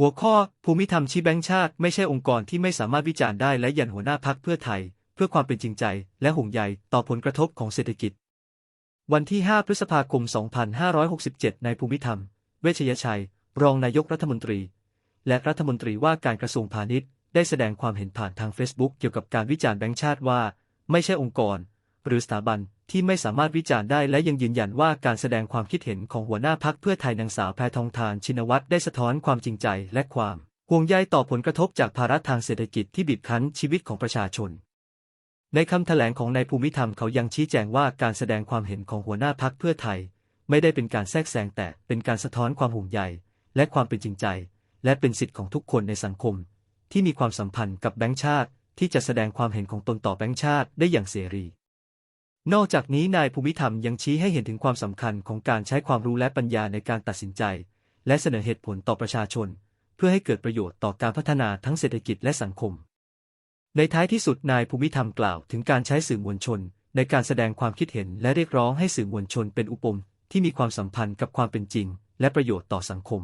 หัวข้อ ภูมิธรรมชี้แบงค์ชาติ ไม่ใช่องค์กรที่ไม่สามารถวิจารณ์ได้และยันหัวหน้าพักเพื่อไทย เพื่อความเป็นจริงใจ และห่วงใยต่อผลกระทบของเศรษฐกิจ วันที่ 5 พฤษภาคม 2567ในภูมิธรรม เวชยชัย รองนายกรัฐมนตรี และรัฐมนตรีว่าการกระทรวงพาณิชย์ ได้แสดงความเห็นผ่านทาง Facebook เกี่ยวกับการวิจารณ์แบงค์ชาติว่า ไม่ใช่องค์กร หรือสถาบัน ที่ไม่สามารถวิจารณ์ได้และยังยืนยันว่าการแสดงความคิดเห็นของหัวหน้าพักเพื่อไทยนางสาวแพทองทานชินวัตรได้สะท้อนความจริงใจและความห่วงใยต่อผลกระทบจากภาระทางเศรษฐกิจที่บีบคั้นชีวิตของประชาชน ในคำแถลงของนายภูมิธรรมเขายังชี้แจงว่าการแสดงความเห็นของหัวหน้าพักเพื่อไทย ไม่ได้เป็นการแทรกแซงแต่เป็นการสะท้อนความห่วงใยและความเป็นจริงใจ และเป็นสิทธิของทุกคนในสังคม ที่มีความสัมพันธ์กับแบงค์ชาติ ที่จะแสดงความเห็นของตนต่อแบงค์ชาติได้อย่างเสรี นอกจากนี้นายภูมิธรรมยังชี้ให้เห็นถึงความสำคัญของการใช้ความรู้และปัญญาในการตัดสินใจ และเสนอเหตุผลต่อประชาชน เพื่อให้เกิดประโยชน์ต่อการพัฒนาทั้งเศรษฐกิจและสังคม ในท้ายที่สุดนายภูมิธรรมกล่าวถึงการใช้สื่อมวลชน ในการแสดงความคิดเห็นและเรียกร้องให้สื่อมวลชนเป็นอุปมที่มีความสัมพันธ์กับความเป็นจริง และประโยชน์ต่อสังคม